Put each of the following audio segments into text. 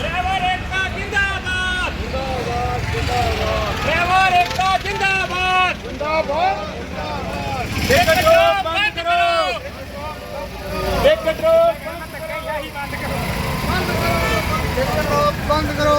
Driver ਏਕਤਾ ਜਿੰਦਾਬਾਦ। ਜਿੰਦਾਬਾਦ ਜਿੰਦਾਬਾਦ ਡਰਾਈਵਰ ਏਕਤਾ ਜਿੰਦਾਬਾਦ। ਜਿੰਦਾਬਾਦ ਜਿੰਦਾਬਾਦ ਬੰਦ ਕਰੋ। ਇੱਕ ਕੰਟਰੋਲ ਬੰਦ ਕਰੋ ਬੰਦ ਕਰੋ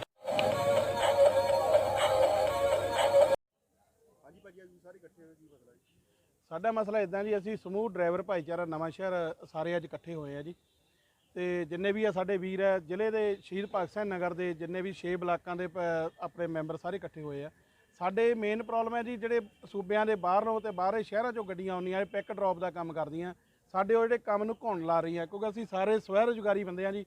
ਸਾਡਾ ਮਸਲਾ ਇਦਾਂ ਜੀ, ਅਸੀਂ ਸਮੂਹ ਡਰਾਈਵਰ ਭਾਈਚਾਰਾ ਨਵਾਂ ਸ਼ਹਿਰ ਸਾਰੇ ਅੱਜ ਇਕੱਠੇ ਹੋਏ ਆ ਜੀ। ਤੇ ਜਿੰਨੇ ਵੀ ਆ ਸਾਡੇ ਵੀਰ ਹੈ ਜ਼ਿਲ੍ਹੇ ਦੇ ਸ਼ਹੀਦ ਭਗਤ ਸਿੰਘ ਨਗਰ ਦੇ ਜਿੰਨੇ ਵੀ 6 ਬਲਾਕਾਂ ਦੇ ਪ- ਆਪਣੇ ਮੈਂਬਰ ਸਾਰੇ ਇਕੱਠੇ ਹੋਏ ਆ। ਸਾਡੇ ਮੇਨ ਪ੍ਰੋਬਲਮ ਹੈ ਜੀ, ਜਿਹੜੇ ਸੂਬਿਆਂ ਦੇ ਬਾਹਰੋਂ ਤੇ ਬਾਹਰੇ ਸ਼ਹਿਰਾਂ ਚੋਂ ਗੱਡੀਆਂ ਆਉਂਦੀਆਂ, ਇਹ ਪਿਕ ਡ੍ਰੌਪ ਦਾ ਕੰਮ ਕਰਦੀਆਂ। ਸਾਡੇ ਉਹ ਜਿਹੜੇ ਕੰਮ ਨੂੰ ਘੁੰਡ ਲਾ ਰਹੀਆਂ, ਕਿਉਂਕਿ ਅਸੀਂ ਸਾਰੇ ਸਵੈ ਰੁਜ਼ਗਾਰੀ ਬੰਦੇ ਆ ਜੀ।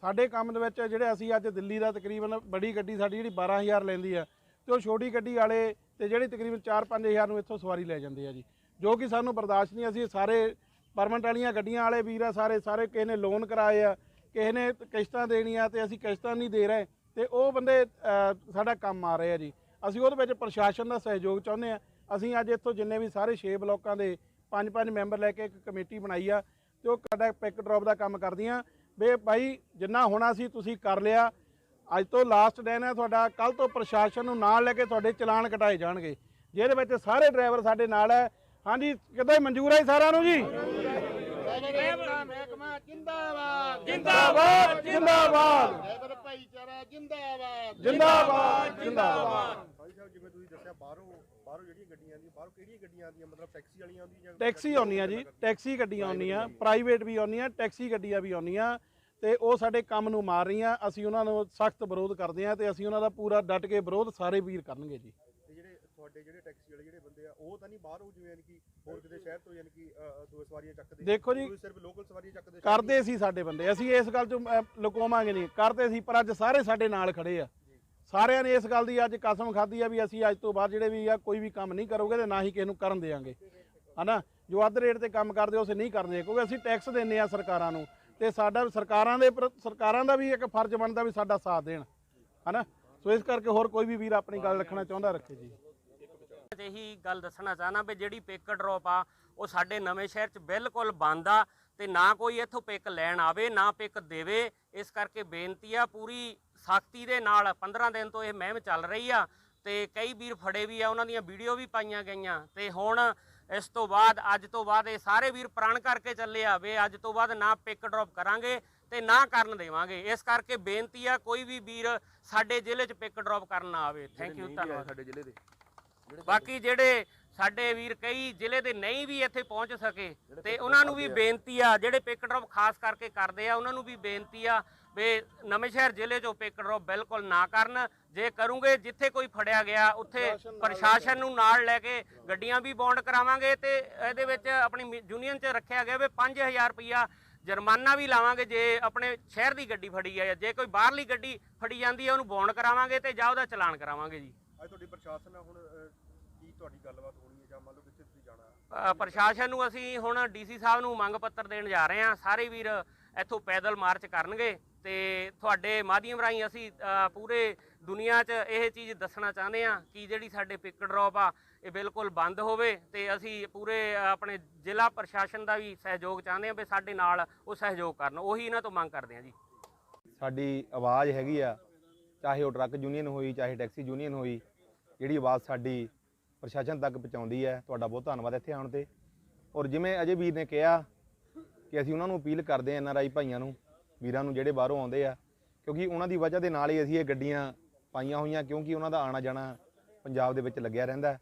ਸਾਡੇ ਕੰਮ ਦੇ ਵਿੱਚ ਜਿਹੜੇ ਅਸੀਂ ਅੱਜ ਦਿੱਲੀ ਦਾ ਤਕਰੀਬਨ ਬੜੀ ਗੱਡੀ ਸਾਡੀ ਜਿਹੜੀ 12000 ਲੈਂਦੀ ਆ, ਤੇ ਉਹ ਛੋਟੀ ਗੱਡੀ ਵਾਲੇ ਤੇ ਜਿਹੜੀ ਤਕਰੀਬਨ 4-5000 ਨੂੰ ਇੱਥੋਂ ਸਵਾਰੀ ਲੈ ਜਾਂਦੇ ਆ ਜੀ। ਜੋ ਕਿ ਸਾਨੂੰ ਬਰਦਾਸ਼ਤ ਨਹੀਂ, ਅਸੀਂ ਸਾਰੇ ਪਰਮਿਟ ਵਾਲੀਆਂ ਗੱਡੀਆਂ ਵਾਲੇ ਵੀਰ ਆ, ਸਾਰੇ ਸਾਰੇ ਕਿਸੇ ਨੇ ਲੋਨ ਕਰਾਏ ਆ, ਕਿਸੇ ਨੇ ਕਿਸ਼ਤਾਂ ਦੇਣੀਆਂ ਤੇ ਅਸੀਂ ਕਿਸ਼ਤਾਂ ਨਹੀਂ ਦੇ ਰਹੇ ਤੇ ਉਹ ਬੰਦੇ ਸਾਡਾ ਕੰਮ ਆ ਰਹੇ ਆ ਜੀ। ਅਸੀਂ ਉਹਦੇ ਵਿੱਚ ਪ੍ਰਸ਼ਾਸਨ ਦਾ ਸਹਿਯੋਗ ਚਾਹੁੰਦੇ ਆ। ਅਸੀਂ ਅੱਜ ਇੱਥੋਂ ਜਿੰਨੇ ਵੀ ਸਾਰੇ 6 ਬਲਾਕਾਂ ਦੇ ਪੰਜ ਪੰਜ ਮੈਂਬਰ ਲੈ ਕੇ ਇੱਕ ਕਮੇਟੀ ਬਣਾਈ ਆ ਤੇ ਉਹ ਸਾਡਾ ਪਿਕ ਡ੍ਰੌਪ ਦਾ ਕੰਮ ਕਰਦੀਆਂ। ਵੇ ਭਾਈ, ਜਿੰਨਾ ਹੋਣਾ ਸੀ ਤੁਸੀਂ ਕਰ ਲਿਆ। ਅੱਜ ਤੋਂ ਲਾਸਟ ਦਿਨ ਹੈ ਤੁਹਾਡਾ ਕੱਲ ਤੋਂ ਪ੍ਰਸ਼ਾਸਨ ਨੂੰ ਨਾਲ ਲੈ ਕੇ ਤੁਹਾਡੇ ਚਲਾਨ ਕਟਾਏ ਜਾਣਗੇ। ਜਿਹਦੇ ਵਿੱਚ ਸਾਰੇ ਡਰਾਈਵਰ ਸਾਡੇ ਨਾਲ ਹੈ ਹਾਂਜੀ ਕਿੱਦਾਂ ਮਨਜ਼ੂਰ ਹੈ ਜੀ ਸਾਰਿਆਂ ਨੂੰ ਜੀ? ਮਹਿਕਮਾ ਜਿੰਦਾਬਾਦ ਜਿੰਦਾਬਾਦ। ਜਿੰਦਾਬਾਦ ਡਰਾਈਵਰ ਭਾਈਚਾਰਾ ਜਿੰਦਾਬਾਦ। ਜਿੰਦਾਬਾਦ ਜਿੰਦਾਬਾਦ ਭਾਈ ਸਾਹਿਬ ਜਿਵੇਂ ਤੁਸੀਂ ਦੱਸਿਆ ਬਾਹਰੋਂ ਬਾਹਰੋਂ ਜਿਹੜੀਆਂ ਗੱਡੀਆਂ ਆਉਂਦੀਆਂ ਬਾਹਰੋਂ ਕਿਹੜੀਆਂ ਗੱਡੀਆਂ ਆਉਂਦੀਆਂ? ਮਤਲਬ ਟੈਕਸੀ ਵਾਲੀਆਂ ਆਉਂਦੀਆਂ ਜਾਂ ਟੈਕਸੀ ਆਉਂਦੀਆਂ ਜੀ ਟੈਕਸੀ ਗੱਡੀਆਂ ਆਉਂਦੀਆਂ ਪ੍ਰਾਈਵੇਟ ਵੀ ਆਉਂਦੀਆਂ ਟੈਕਸੀ ਗੱਡੀਆਂ ਵੀ ਆਉਂਦੀਆਂ ਤੇ ਉਹ ਸਾਡੇ ਕੰਮ ਨੂੰ ਮਾਰ ਰਹੀਆਂ ਅਸੀਂ ਉਹਨਾਂ ਨੂੰ ਸਖਤ ਵਿਰੋਧ ਕਰਦੇ ਹਾਂ ਤੇ ਅਸੀਂ ਉਹਨਾਂ ਦਾ ਪੂਰਾ ਡਟ ਕੇ ਵਿਰੋਧ ਸਾਰੇ ਵੀਰ ਕਰਨਗੇ ਜੀ। ਤੁਹਾਡੇ ਜਿਹੜੇ ਟੈਕਸੀ ਵਾਲੇ ਜਿਹੜੇ ਬੰਦੇ ਆ ਉਹ ਤਾਂ ਨਹੀਂ ਬਾਹਰੋਂ ਜਿਵੇਂ ਯਾਨੀ ਕਿ ਹੋਰ ਕਿਤੇ ਸ਼ਹਿਰ ਤੋਂ ਯਾਨੀ ਕਿ ਅ, ਦੋ ਸਵਾਰੀਆਂ ਚੱਕਦੇ ਦੇਖੋ ਜੀ, ਤੁਸੀਂ ਸਿਰਫ ਲੋਕਲ ਸਵਾਰੀਆਂ ਚੱਕਦੇ ਕਰਦੇ ਸੀ ਸਾਡੇ ਬੰਦੇ। ਅਸੀਂ ਇਸ ਗੱਲ ਤੋਂ ਅਹ, ਲੁਕੋਵਾਂਗੇ ਨਹੀਂ। ਕਰਦੇ ਸੀ ਪਰ ਅੱਜ ਸਾਰੇ ਸਾਡੇ ਨਾਲ ਖੜੇ ਆ। ਸਾਰਿਆਂ ਨੇ ਇਸ ਗੱਲ ਦੀ ਅੱਜ ਕਸਮ ਖਾਧੀ ਆ ਵੀ ਅਸੀਂ ਅੱਜ ਤੋਂ ਬਾਅਦ ਜਿਹੜੇ ਵੀ ਆ ਕੋਈ ਵੀ ਕੰਮ ਨਹੀਂ ਕਰੋਗੇ ਤੇ ਨਾ ਹੀ ਕਿਸੇ ਨੂੰ ਕਰਨ ਦੇਵਾਂਗੇ ਹਨਾ? ਜੋ ਅੱਧ ਰੇਟ ਤੇ ਕੰਮ ਕਰਦੇ ਉਸੇ ਨਹੀਂ ਕਰਦੇ ਕਿਉਂਕਿ ਅਸੀਂ ਟੈਕਸ ਦਿੰਨੇ ਆ ਸਰਕਾਰਾਂ ਨੂੰ। ਤੇ ਸਾਡਾ ਸਰਕਾਰਾਂ ਦੇ ਪ੍ਰ- ਸਰਕਾਰਾਂ ਦਾ ਵੀ ਇੱਕ ਫਰਜ਼ ਬਣਦਾ ਵੀ ਸਾਡਾ ਸਾਥ ਦੇਣ। ਹਨਾ? ਸੋ ਇਸ ਕਰਕੇ ਹੋਰ ਕੋਈ ਵੀ ਵੀਰ ਆਪਣੀ ਗੱਲ ਰੱਖਣਾ ਚਾਹੁੰਦਾ ਰੱਖੇ ਜੀ। ਤੇ ਇਹੀ ਗੱਲ ਦੱਸਣਾ ਚਾਹਨਾ ਵੀ ਜਿਹੜੀ ਪਿਕ ਡ੍ਰੌਪ ਆ ਉਹ ਸਾਡੇ ਨਵੇਂ ਸ਼ਹਿਰ 'ਚ ਬਿਲਕੁਲ ਬੰਦ ਆ ਤੇ ਨਾ ਕੋਈ ਇੱਥੋਂ ਪਿਕ ਲੈਣ ਆਵੇ ਨਾ ਪਿਕ ਦੇਵੇ। ਇਸ ਕਰਕੇ ਬੇਨਤੀ ਆ ਪੂਰੀ ਸਖਤੀ ਦੇ ਨਾਲ 15 ਦਿਨ ਤੋਂ ਇਹ ਮਹਿਮ ਚੱਲ ਰਹੀ ਆ ਤੇ ਕਈ ਵੀਰ ਫੜੇ ਵੀ ਆ ਉਹਨਾਂ ਦੀਆਂ ਵੀਡੀਓ ਵੀ ਪਾਈਆਂ ਗਈਆਂ। ਤੇ ਹੁਣ ਇਸ ਤੋਂ ਬਾਅਦ ਅੱਜ ਤੋਂ ਬਾਅਦ ਇਹ ਸਾਰੇ ਵੀਰ ਪ੍ਰਣ ਕਰਕੇ ਚੱਲੇ ਆ ਵੀ ਅੱਜ ਤੋਂ ਬਾਅਦ ਨਾ ਪਿਕ ਡ੍ਰੌਪ ਕਰਾਂਗੇ ਤੇ ਨਾ ਕਰਨ ਦੇਵਾਂਗੇ। ਇਸ ਕਰਕੇ ਬੇਨਤੀ ਆ ਕੋਈ ਵੀ ਵੀਰ ਸਾਡੇ ਜ਼ਿਲ੍ਹੇ 'ਚ ਪਿਕ ਡ੍ਰੌਪ ਕਰਨ ਨਾ ਆਵੇ। ਥੈਂਕ ਯੂ ਧੰਨਵਾਦ। ਸਾਡੇ ਜ਼ਿਲ੍ਹੇ ਦੇ। ਬਾਕੀ ਜਿਹੜੇ ਸਾਡੇ ਵੀਰ ਕਈ ਜ਼ਿਲ੍ਹੇ ਦੇ ਨਹੀਂ ਵੀ ਇੱਥੇ ਪਹੁੰਚ ਸਕੇ ਤੇ ਉਹਨਾਂ ਨੂੰ ਵੀ ਬੇਨਤੀ ਆ ਜਿਹੜੇ ਪਿਕ ਡ੍ਰੌਪ ਖਾਸ ਕਰਕੇ ਕਰਦੇ ਆ ਉਹਨਾਂ ਨੂੰ ਵੀ ਬੇਨਤੀ ਆ ਵੀ ਨਵੇਂ ਸ਼ਹਿਰ ਜ਼ਿਲ੍ਹੇ 'ਚੋਂ ਪਿਕ ਡ੍ਰੌਪ ਬਿਲਕੁਲ ਨਾ ਕਰਨ। ਜੇ ਕਰੂੰਗੇ ਜਿੱਥੇ ਕੋਈ ਫੜਿਆ ਗਿਆ ਉੱਥੇ ਪ੍ਰਸ਼ਾਸਨ ਨੂੰ ਨਾਲ ਲੈ ਕੇ ਗੱਡੀਆਂ ਵੀ ਬੌਂਡ ਕਰਾਵਾਂਗੇ ਤੇ ਇਹਦੇ ਵਿੱਚ ਆਪਣੀ ਯੂਨੀਅਨ 'ਚ ਰੱਖਿਆ ਗਿਆ ਵੀ 5000 ਰੁਪਇਆ ਜੁਰਮਾਨਾ ਵੀ ਲਾਵਾਂਗੇ ਜੇ ਆਪਣੇ ਸ਼ਹਿਰ ਦੀ ਗੱਡੀ ਫੜੀ ਆ ਜੇ ਕੋਈ ਬਾਹਰਲੀ ਗੱਡੀ ਫੜੀ ਜਾਂਦੀ ਹੈ ਉਹਨੂੰ ਬੌਂਡ ਕਰਾਵਾਂਗੇ ਤੇ ਜਾਂ ਉਹਦਾ ਚਲਾਨ ਕਰਾਵਾਂਗੇ ਜੀ। ਅੱਜ ਤੁਹਾਡੀ ਪ੍ਰਸ਼ਾਸਨ ਨਾਲ ਹੁਣ ਕੀ ਤੁਹਾਡੀ ਗੱਲਬਾਤ ਹੋਣੀ ਹੈ ਜਾਂ ਮੰਨ ਲਓ ਕਿੱਥੇ ਤੁਸੀਂ ਜਾਣਾ? ਅ, ਪ੍ਰਸ਼ਾਸਨ ਨੂੰ ਅਸੀਂ ਹੁਣ ਡੀਸੀ ਸਾਹਿਬ ਨੂੰ ਮੰਗ ਪੱਤਰ ਦੇਣ ਜਾ ਰਹੇ ਹਾਂ। ਸਾਰੇ ਵੀਰ ਇੱਥੋਂ ਪੈਦਲ ਮਾਰਚ ਕਰਨਗੇ ਤੇ ਤੁਹਾਡੇ ਮਾਧਿਅਮ ਰਾਹੀਂ ਅਸੀਂ ਅ, ਪੂਰੇ ਦੁਨੀਆ 'ਚ ਇਹ ਚੀਜ਼ ਦੱਸਣਾ ਚਾਹੁੰਦੇ ਹਾਂ ਕਿ ਜਿਹੜੀ ਸਾਡੇ ਪਿਕ ਡ੍ਰੌਪ ਆ ਇਹ ਬਿਲਕੁਲ ਬੰਦ ਹੋਵੇ ਤੇ ਅਸੀਂ ਪੂਰੇ ਅ, ਆਪਣੇ ਜ਼ਿਲ੍ਹਾ ਪ੍ਰਸ਼ਾਸਨ ਦਾ ਵੀ ਸਹਿਯੋਗ ਚਾਹੁੰਦੇ ਹਾਂ ਵੀ ਸਾਡੇ ਨਾਲ ਉਹ ਸਹਿਯੋਗ ਕਰਨ। ਉਹੀ ਇਹਨਾਂ ਤੋਂ ਮੰਗ ਕਰਦੇ ਹਾਂ ਜੀ। ਸਾਡੀ ਆਵਾਜ਼ ਹੈਗੀ ਆ ਚਾਹੇ ਉਹ ਟਰੱਕ ਯੂਨੀਅਨ ਹੋਈ ਚਾਹੇ ਟੈਕਸੀ ਯੂਨੀਅਨ ਹੋਈ ਜਿਹੜੀ ਆਵਾਜ਼ ਸਾਡੀ ਪ੍ਰਸ਼ਾਸਨ ਤੱਕ ਪਹੁੰਚਾਉਂਦੀ ਹੈ, ਤੁਹਾਡਾ ਬਹੁਤ ਧੰਨਵਾਦ ਇੱਥੇ ਆਉਣ ਤੇ। ਔਰ ਜਿਵੇਂ ਅਜੇ ਵੀਰ ਨੇ ਕਿਹਾ ਕਿ ਅਸੀਂ ਉਹਨਾਂ ਨੂੰ ਅਪੀਲ ਕਰਦੇ ਹਾਂ ਆਈ ਭਾਈਆਂ ਨੂੰ, ਵੀਰਾਂ ਨੂੰ ਜਿਹੜੇ ਬਾਹਰੋਂ ਆਉਂਦੇ ਆ, ਕਿਉਂਕਿ ਉਹਨਾਂ ਦੀ ਵਜ੍ਹਾ ਦੇ ਨਾਲ ਹੀ ਅਸੀਂ ਇਹ ਗੱਡੀਆਂ ਪਾਈਆਂ ਹੋਈਆਂ, ਕਿਉਂਕਿ ਉਹਨਾਂ ਦਾ ਆਣਾ ਜਾਣਾ ਪੰਜਾਬ ਦੇ ਵਿੱਚ ਲੱਗਿਆ ਰਹਿੰਦਾ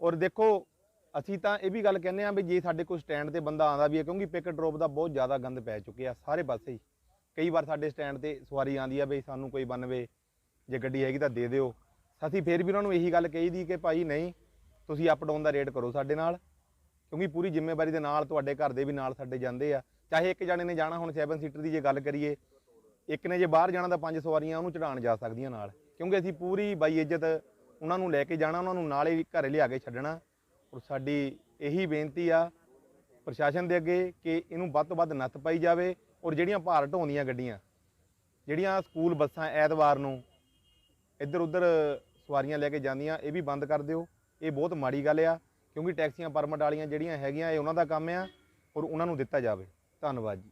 ਔਰ ਦੇਖੋ, ਅਸੀਂ ਤਾਂ ਇਹ ਵੀ ਗੱਲ ਕਹਿੰਦੇ ਆ ਵੀ ਜੇ ਸਾਡੇ ਕੋਲ ਸਟੈਂਡ ਤੇ ਬੰਦਾ ਆਉਂਦਾ ਵੀ ਹੈ, ਕਿਉਂਕਿ ਪਿਕ ਡ੍ਰੌਪ ਦਾ ਬਹੁਤ ਜ਼ਿਆਦਾ ਗੰਦ ਪੈ ਚੁੱਕਿਆ ਸਾਰੇ ਪਾਸੇ ਹੀ। ਕਈ ਵਾਰ ਸਾਡੇ ਸਟੈਂਡ ਤੇ ਸਵਾਰੀ ਆਉਂਦੀ ਆ ਵੀ ਸਾਨੂੰ ਕੋਈ ਬੰਨਵੇ ਜੇ ਗੱਡੀ ਹੈਗੀ ਤਾਂ ਦੇ ਦਿਓ। ਅਸੀਂ ਫੇਰ ਵੀ ਉਹਨਾਂ ਨੂੰ ਇਹੀ ਗੱਲ ਕਹੀ ਦੀ ਕਿ ਭਾਈ ਨਹੀਂ, ਤੁਸੀਂ ਅਪ ਡਾਊਨ ਦਾ ਰੇਟ ਕਰੋ ਸਾਡੇ ਨਾਲ, ਕਿਉਂਕਿ ਪੂਰੀ ਜ਼ਿੰਮੇਵਾਰੀ ਦੇ ਨਾਲ ਤੁਹਾਡੇ ਘਰ ਦੇ ਵੀ ਨਾਲ ਸਾਡੇ ਜਾਂਦੇ ਆ। ਚਾਹੇ ਇੱਕ ਜਾਣੇ ਨੇ ਜਾਣਾ ਹੁਣ 7 ਸੀਟਰ ਦੀ ਜੇ ਗੱਲ ਕਰੀਏ, ਇੱਕ ਨੇ ਜੇ ਬਾਹਰ ਜਾਣਾ ਤਾਂ ਪੰਜ ਸਵਾਰੀਆਂ ਉਹਨੂੰ ਚੜਾਉਣ ਜਾ ਸਕਦੀਆਂ ਨਾਲ, ਕਿਉਂਕਿ ਅਸੀਂ ਪੂਰੀ ਬਾਈ ਇੱਜ਼ਤ ਉਹਨਾਂ ਨੂੰ ਲੈ ਕੇ ਜਾਣਾ, ਉਹਨਾਂ ਨੂੰ ਨਾਲੇ ਵੀ ਘਰੇ ਲਿਆ ਕੇ ਛੱਡਣਾ। ਔਰ ਸਾਡੀ ਇਹੀ ਬੇਨਤੀ ਆ ਪ੍ਰਸ਼ਾਸਨ ਦੇ ਅੱਗੇ ਕਿ ਇਹਨੂੰ ਵੱਧ ਤੋਂ ਵੱਧ ਨੱਥ ਪਾਈ ਜਾਵੇ ਔਰ ਜਿਹੜੀਆਂ ਭਾਰ ਢੋਂਦੀਆਂ ਗੱਡੀਆਂ, ਜਿਹੜੀਆਂ ਸਕੂਲ ਬੱਸਾਂ ਐਤਵਾਰ ਨੂੰ ਇੱਧਰ ਉੱਧਰ ਸਵਾਰੀਆਂ ਲੈ ਕੇ ਜਾਂਦੀਆਂ, ਇਹ ਵੀ ਬੰਦ ਕਰ ਦਿਓ। ਇਹ ਬਹੁਤ ਮਾੜੀ ਗੱਲ ਆ, ਕਿਉਂਕਿ ਟੈਕਸੀਆਂ, ਪਰਮਿਟ ਵਾਲੀਆਂ ਜਿਹੜੀਆਂ ਹੈਗੀਆਂ, ਇਹ ਉਹਨਾਂ ਦਾ ਕੰਮ ਆ ਔਰ ਉਹਨਾਂ ਨੂੰ ਦਿੱਤਾ ਜਾਵੇ। ਧੰਨਵਾਦ ਜੀ।